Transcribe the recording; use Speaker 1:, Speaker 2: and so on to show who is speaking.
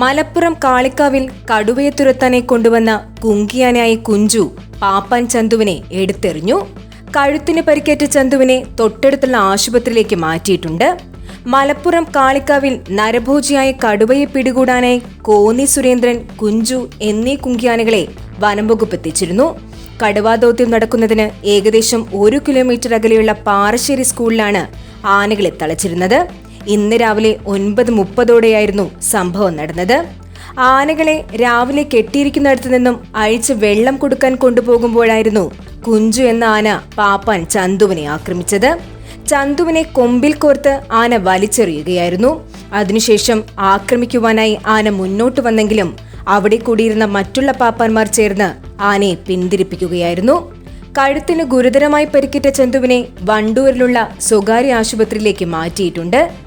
Speaker 1: മലപ്പുറം കാളിക്കാവിൽ കടുവയെ തുരത്താനെ കൊണ്ടുവന്ന കുങ്കിയാനായ കുഞ്ചു പാപ്പാൻ ചന്തുവിനെ എടുത്തെറിഞ്ഞു. കഴുത്തിന് പരിക്കേറ്റ ചന്തുവിനെ തൊട്ടടുത്തുള്ള ആശുപത്രിയിലേക്ക് മാറ്റിയിട്ടുണ്ട്. മലപ്പുറം കാളിക്കാവിൽ നരഭോജിയായ കടുവയെ പിടികൂടാനായി കോന്നി സുരേന്ദ്രൻ കുഞ്ചു എന്നീ കുങ്കിയാനകളെ വനംവകുപ്പ് എത്തിച്ചിരുന്നു. കടുവാദൗത്യം നടക്കുന്നതിന് ഏകദേശം ഒരു കിലോമീറ്റർ അകലെയുള്ള പാറശ്ശേരി സ്കൂളിലാണ് ആനകളെ തളച്ചിരുന്നത്. ഇന്ന് രാവിലെ ഒൻപത് മുപ്പതോടെയായിരുന്നു സംഭവം നടന്നത്. ആനകളെ രാവിലെ കെട്ടിയിരിക്കുന്നിടത്തു നിന്നും അഴിച്ച് വെള്ളം കൊടുക്കാൻ കൊണ്ടുപോകുമ്പോഴായിരുന്നു കുഞ്ചു എന്ന ആന പാപ്പാൻ ചന്തുവിനെ ആക്രമിച്ചത്. ചന്തുവിനെ കൊമ്പിൽ കോർത്ത് ആന വലിച്ചെറിയുകയായിരുന്നു. അതിനുശേഷം ആക്രമിക്കുവാനായി ആന മുന്നോട്ട് വന്നെങ്കിലും അവിടെ കൂടിയിരുന്ന മറ്റുള്ള പാപ്പാന്മാർ ചേർന്ന് ആനയെ പിന്തിരിപ്പിക്കുകയായിരുന്നു. കഴുത്തിന് ഗുരുതരമായി പരിക്കേറ്റ ചന്തുവിനെ വണ്ടൂരിലുള്ള സ്വകാര്യ ആശുപത്രിയിലേക്ക് മാറ്റിയിട്ടുണ്ട്.